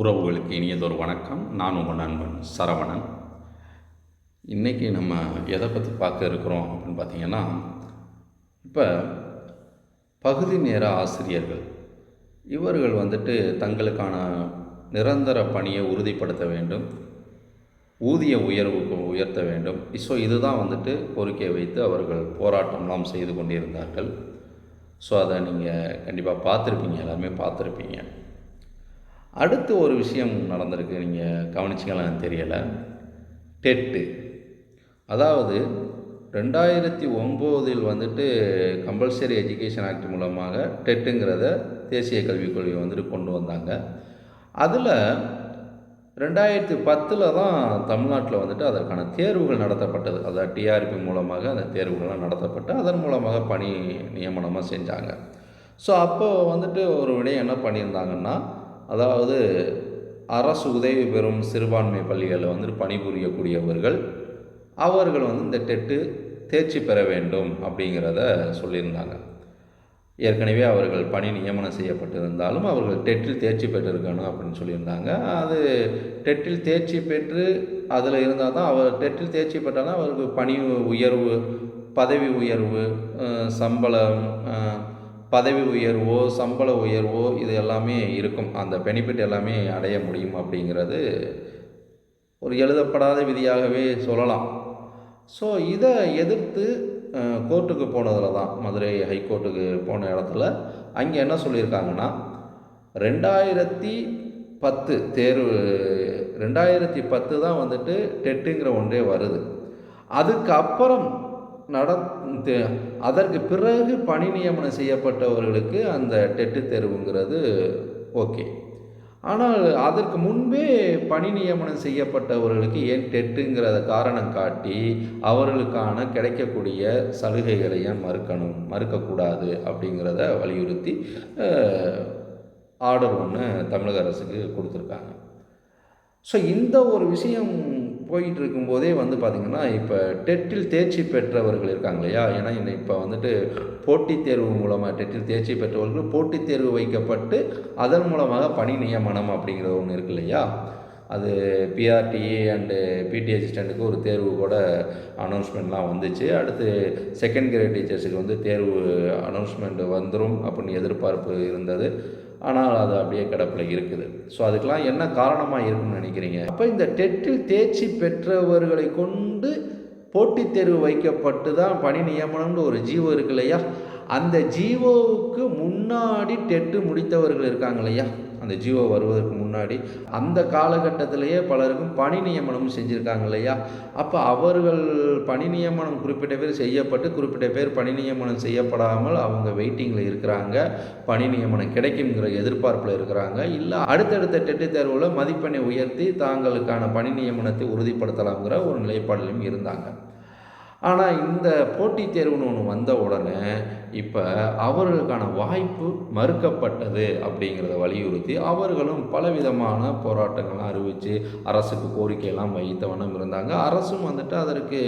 உறவுகளுக்கு இனியதொரு வணக்கம். நான் உங்கள் நண்பன் சரவணன். இன்றைக்கி நம்ம எதை பற்றி பார்க்க இருக்கிறோம் அப்படின்னு பார்த்தீங்கன்னா இப்போ பகுதி நேர ஆசிரியர்கள் இவர்கள் வந்துட்டு தங்களுக்கான நிரந்தர பணியை உறுதிப்படுத்த வேண்டும் ஊதிய உயர்வுக்கு உயர்த்த வேண்டும். ஸோ இதுதான் வந்துட்டு கோரிக்கையை வைத்து அவர்கள் போராட்டம்லாம் செய்து கொண்டிருந்தார்கள். ஸோ அதை நீங்கள் கண்டிப்பாக பார்த்துருப்பீங்க எல்லாருமே பார்த்துருப்பீங்க. அடுத்து ஒரு விஷயம் நடந்திருக்கு நீங்கள் கவனிச்சிங்களான்னு தெரியலை. டெட்டு. அதாவது ரெண்டாயிரத்தி ஒம்போதில் வந்துட்டு கம்பல்சரி எஜுகேஷன் ஆக்ட் மூலமாக டெட்டுங்கிறத தேசிய கல்விக் கொள்கை வந்துட்டு கொண்டு வந்தாங்க. அதில் ரெண்டாயிரத்தி பத்தில் தான் தமிழ்நாட்டில் வந்துட்டு அதற்கான தேர்வுகள் நடத்தப்பட்டது. அதாவது டிஆர்பி மூலமாக அந்த தேர்வுகள்லாம் நடத்தப்பட்டு அதன் மூலமாக பணி நியமனமாக செஞ்சாங்க. ஸோ அப்போது வந்துட்டு ஒரு விடயம் என்ன பண்ணியிருந்தாங்கன்னா அதாவது அரசு உதவி பெறும் சிறுபான்மை பள்ளிகளில் வந்துட்டு பணிபுரியக்கூடியவர்கள் அவர்கள் வந்து இந்த டெட்டு தேர்ச்சி பெற வேண்டும் அப்படிங்கிறத சொல்லியிருந்தாங்க. ஏற்கனவே அவர்கள் பணி நியமனம் செய்யப்பட்டிருந்தாலும் அவர்கள் டெட்டில் தேர்ச்சி பெற்றிருக்கணும் அப்படின்னு சொல்லியிருந்தாங்க. அது டெட்டில் தேர்ச்சி பெற்று அதில் இருந்தால் தான் அவர் டெட்டில் தேர்ச்சி பெற்றாலும் அவருக்கு பணி உயர்வு பதவி உயர்வு சம்பளம் பதவி உயர்வோ சம்பள உயர்வோ இது எல்லாமே இருக்கும். அந்த பெனிஃபிட் எல்லாமே அடைய முடியும் அப்படிங்கிறது ஒரு எழுதப்படாத விதியாகவே சொல்லலாம். ஸோ இதை எதிர்த்து கோர்ட்டுக்கு போனதில் தான் மதுரை ஹைகோர்ட்டுக்கு போன இடத்துல அங்கே என்ன சொல்லியிருக்காங்கன்னா ரெண்டாயிரத்தி பத்து தேர்வு ரெண்டாயிரத்தி பத்து தான் வந்துட்டு டெட்டுங்கிற ஒன்றே வருது. அதுக்கப்புறம் நட அதற்கு பிறகு பணி நியமனம் செய்யப்பட்டவர்களுக்கு அந்த டெட்டு தேர்வுங்கிறது ஓகே. ஆனால் அதற்கு முன்பே பணி நியமனம் செய்யப்பட்டவர்களுக்கு ஏன் டெட்டுங்கிறத காரணம் காட்டி அவர்களுக்கான கிடைக்கக்கூடிய சலுகைகளை ஏன் மறுக்கணும் மறுக்கக்கூடாது அப்படிங்கிறத வலியுறுத்தி ஆர்டர் ஒன்று தமிழக அரசுக்கு கொடுத்துருக்காங்க. ஸோ இந்த ஒரு விஷயம் போயிட்டு இருக்கும்போதே வந்து பார்த்திங்கன்னா இப்போ டெட்டில் தேர்ச்சி பெற்றவர்கள் இருக்காங்க இல்லையா? ஏன்னா இப்போ வந்துட்டு போட்டித் தேர்வு மூலமாக டெட்டில் தேர்ச்சி பெற்றவர்கள் போட்டித் தேர்வு வைக்கப்பட்டு அதன் மூலமாக பணி நியமனம் அப்படிங்கிறது ஒன்று இருக்கு இல்லையா? அது பிஆர்டிஏ அண்டு பிடி அசிஸ்டண்ட்டுக்கு ஒரு தேர்வு கூட அனௌன்ஸ்மெண்ட்லாம் வந்துச்சு. அடுத்து செகண்ட் கிரேட் டீச்சர்ஸுக்கு வந்து தேர்வு அனௌன்ஸ்மெண்ட் வந்துடும் அப்படின்னு எதிர்பார்ப்பு இருந்தது. ஆனால் அது அப்படியே கிடப்பில் இருக்குது. ஸோ அதுக்கெலாம் என்ன காரணமாக இருக்குன்னு நினைக்கிறீங்க? அப்போ இந்த டெட்டில் தேர்ச்சி பெற்றவர்களை கொண்டு போட்டித் தேர்வு வைக்கப்பட்டு தான் பணி நியமனம்னு ஒரு ஜீவோ இருக்கு இல்லையா அந்த ஜீவோவுக்கு முன்னாடி டெட்டு முடித்தவர்கள் இருக்காங்க இல்லையா அந்த ஜீவோ வருவதற்கு முன்னாடி அந்த காலகட்டத்திலேயே பலருக்கும் பணி நியமனம் செஞ்சுருக்காங்க இல்லையா? அப்போ அவர்கள் பணி நியமனம் குறிப்பிட்ட பேர் செய்யப்பட்டு குறிப்பிட்ட பேர் பணி நியமனம் செய்யப்படாமல் அவங்க வெயிட்டிங்கில் இருக்கிறாங்க. பணி நியமனம் கிடைக்குங்கிற எதிர்பார்ப்பில் இருக்கிறாங்க. இல்லை அடுத்தடுத்த டெட்டு தேர்வில் மதிப்பெண்ணை உயர்த்தி தாங்களுக்கான பணி நியமனத்தை உறுதிப்படுத்தலாம்ங்கிற ஒரு நிலைப்பாடிலும் இருந்தாங்க. ஆனால் இந்த போட்டித் தேர்வுன்னு ஒன்று வந்த உடனே இப்போ அவர்களுக்கான வாய்ப்பு மறுக்கப்பட்டது அப்படிங்கிறத வலியுறுத்தி அவர்களும் பலவிதமான போராட்டங்கள்லாம் அறிவித்து அரசுக்கு கோரிக்கையெல்லாம் வைத்த இருந்தாங்க. அரசும் வந்துட்டு அதற்கு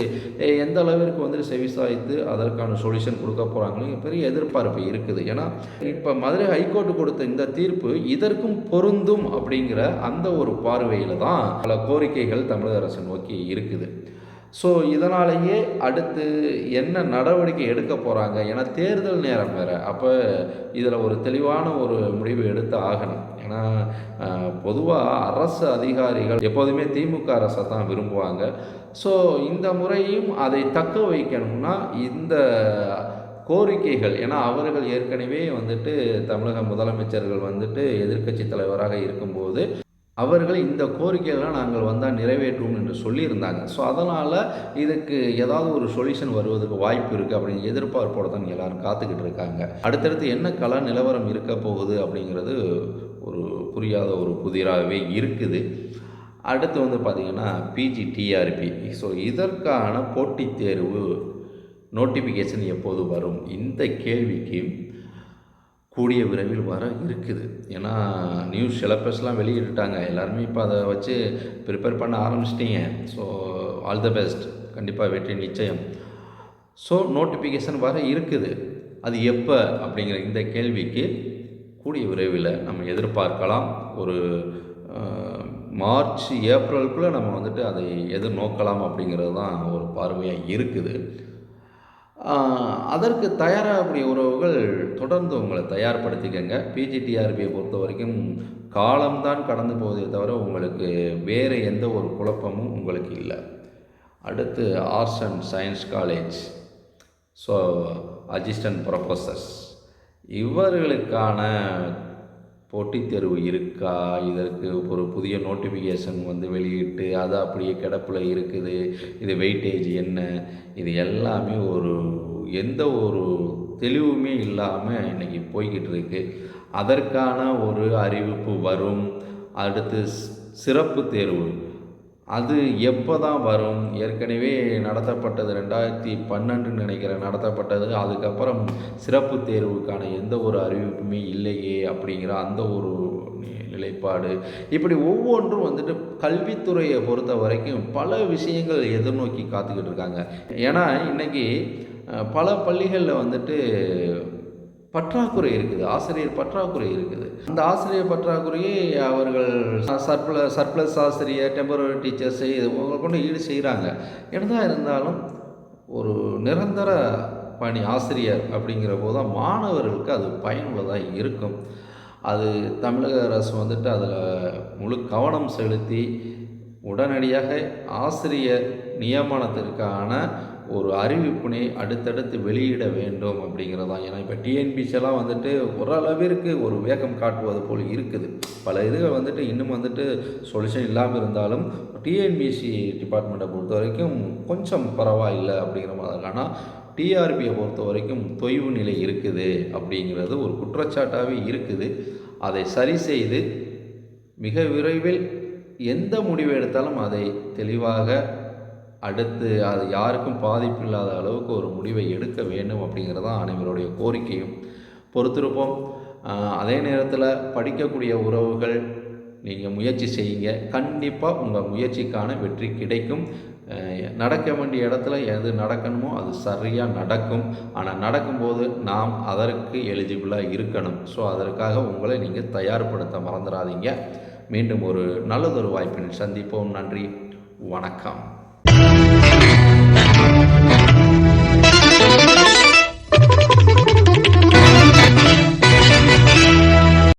எந்த அளவிற்கு வந்துட்டு செவிசாய்த்து அதற்கான சொல்யூஷன் கொடுக்க போகிறாங்களோ பெரிய எதிர்பார்ப்பு இருக்குது. ஏன்னா இப்போ மதுரை ஹைகோர்ட்டு கொடுத்த இந்த தீர்ப்பு இதற்கும் பொருந்தும் அப்படிங்கிற அந்த ஒரு பார்வையில் தான் பல கோரிக்கைகள் தமிழக அரசு நோக்கி இருக்குது. ஸோ இதனாலேயே அடுத்து என்ன நடவடிக்கை எடுக்க போகிறாங்க ஏன்னா தேர்தல் நேரம் வேறு. அப்போ இதில் ஒரு தெளிவான ஒரு முடிவு எடுத்து ஆகணும். ஏன்னா பொதுவாக அரசு அதிகாரிகள் எப்போதுமே திமுக அரசை தான் விரும்புவாங்க. ஸோ இந்த முறையும் அதை தக்க வைக்கணும்னா இந்த கோரிக்கைகள் ஏன்னா அவர்கள் ஏற்கனவே வந்துட்டு தமிழக முதலமைச்சர்கள் வந்துட்டு எதிர்க்கட்சி தலைவராக இருக்கும்போது அவர்கள் இந்த கோரிக்கைகள்லாம் நாங்கள் வந்தால் நிறைவேற்றுவோம் என்று சொல்லியிருந்தாங்க. ஸோ அதனால் இதுக்கு ஏதாவது ஒரு சொல்யூஷன் வருவதற்கு வாய்ப்பு இருக்குது அப்படின்னு எதிர்பார்ப்போடு தான் எல்லோரும் காத்துக்கிட்டு இருக்காங்க. அடுத்தடுத்து என்ன கல நிலவரம் இருக்க போகுது அப்படிங்கிறது ஒரு புரியாத ஒரு புதிராகவே இருக்குது. அடுத்து வந்து பார்த்திங்கன்னா பிஜி டிஆர்பி ஸோ இதற்கான போட்டித் தேர்வு நோட்டிஃபிகேஷன் எப்போது வரும்? இந்த கேள்விக்கு கூடிய விரைவில் வர இருக்குது. ஏன்னா நியூஸ் சிலபஸ்லாம் வெளியிட்டுட்டாங்க. எல்லாருமே இப்போ அதை வச்சு ப்ரிப்பேர் பண்ண ஆரம்பிச்சிட்டிங்க. ஸோ ஆல் த பெஸ்ட் கண்டிப்பாக வெற்றி நிச்சயம். ஸோ நோட்டிஃபிகேஷன் வர இருக்குது. அது எப்போ அப்படிங்கிற இந்த கேள்விக்கு கூடிய விரைவில் நம்ம எதிர்பார்க்கலாம். ஒரு மார்ச் ஏப்ரலுக்குள்ளே நம்ம வந்துட்டு அதை எதிர்நோக்கலாம் அப்படிங்கிறது தான் ஒரு பார்வையாக இருக்குது. அதற்கு தயாராகக்கூடிய உறவுகள் தொடர்ந்து உங்களை தயார்படுத்திக்கங்க. பிஜிடிஆர்பியை பொறுத்த வரைக்கும் காலம்தான் கடந்து போவதே தவிர உங்களுக்கு வேறு எந்த ஒரு குழப்பமும் உங்களுக்கு இல்லை. அடுத்து arts and science college so assistant professors இவர்களுக்கான போட்டித் தேர்வு இருக்கா? இதற்கு ஒரு புதிய நோட்டிஃபிகேஷன் வந்து வெளியிட்டு அது அப்படியே கிடப்பில் இருக்குது. இது வெயிட்டேஜ் என்ன? இது எல்லாமே ஒரு எந்த ஒரு தெளிவுமே இல்லாமல் இன்றைக்கி போய்கிட்டு இருக்கு. அதற்கான ஒரு அறிவிப்பு வரும். அடுத்து சிறப்பு தேர்வு. அது எப்போ தான் வரும்? ஏற்கனவே நடத்தப்பட்டது ரெண்டாயிரத்தி பன்னெண்டுன்னு நினைக்கிறேன். நடத்தப்பட்டது. அதுக்கப்புறம் சிறப்பு தேர்வுக்கான எந்த ஒரு அறிவிப்புமே இல்லையே அப்படிங்கிற அந்த ஒரு நிலைப்பாடு. இப்படி ஒவ்வொன்றும் வந்துட்டு கல்வித்துறையை பொறுத்த வரைக்கும் பல விஷயங்கள் எதிர்நோக்கி காத்துக்கிட்டு இருக்காங்க. ஏன்னா இன்னைக்கு பல பள்ளிகளில் வந்துட்டு பற்றாக்குறை இருக்குது. ஆசிரியர் பற்றாக்குறை இருக்குது. அந்த ஆசிரியர் பற்றாக்குறையை அவர்கள் சர்ப்ள சர்ப்ளஸ் ஆசிரியர் டெம்பரரி டீச்சர்ஸை இவங்க கொண்டு ஈடு செய்கிறாங்க என்னதான் இருந்தாலும் ஒரு நிரந்தர பணி ஆசிரியர் அப்படிங்கிற போது தான் மாணவர்களுக்கு அது பயனுள்ளதாக இருக்கும். அது தமிழக அரசு வந்துட்டு அதில் முழு கவனம் செலுத்தி உடனடியாக ஆசிரியர் நியமனத்திற்கான ஒரு அறிவிப்பினை அடுத்தடுத்து வெளியிட வேண்டும் அப்படிங்கிறது தான் ஏன்னா இப்போ டிஎன்பிசியெல்லாம் வந்துட்டு ஓரளவிற்கு ஒரு வேகம் காட்டுவது போல் இருக்குது. பல இதுகள் வந்துட்டு இன்னும் வந்துட்டு சொல்யூஷன் இல்லாமல் இருந்தாலும் டிஎன்பிசி டிபார்ட்மெண்ட்டை பொறுத்த வரைக்கும் கொஞ்சம் பரவாயில்லை அப்படிங்கிற மாதிரி ஆனால் டிஆர்பியை பொறுத்த வரைக்கும் தொய்வு நிலை இருக்குது அப்படிங்கிறது ஒரு குற்றச்சாட்டாகவே இருக்குது. அதை சரி செய்து மிக விரைவில் எந்த முடிவு எடுத்தாலும் அதை தெளிவாக அடுத்து அது யாருக்கும் பாதிப்பு இல்லாத அளவுக்கு ஒரு முடிவை எடுக்க வேண்டும் அப்படிங்கிறது தான் அனைவருடைய கோரிக்கையும். பொறுத்திருப்போம். அதே நேரத்தில் படிக்கக்கூடிய உறவுகள் நீங்கள் முயற்சி செய்யுங்க. கண்டிப்பாக உங்கள் முயற்சிக்கான வெற்றி கிடைக்கும். நடக்க வேண்டிய இடத்துல எது நடக்கணுமோ அது சரியாக நடக்கும். ஆனால் நடக்கும்போது நாம் அதற்கு எலிஜிபிளாக இருக்கணும். ஸோ அதற்காக உங்களை நீங்கள் தயார்படுத்த மறந்துடாதீங்க மீண்டும் ஒரு நல்லதொரு வாய்ப்பினை சந்திப்போம். நன்றி. வணக்கம்.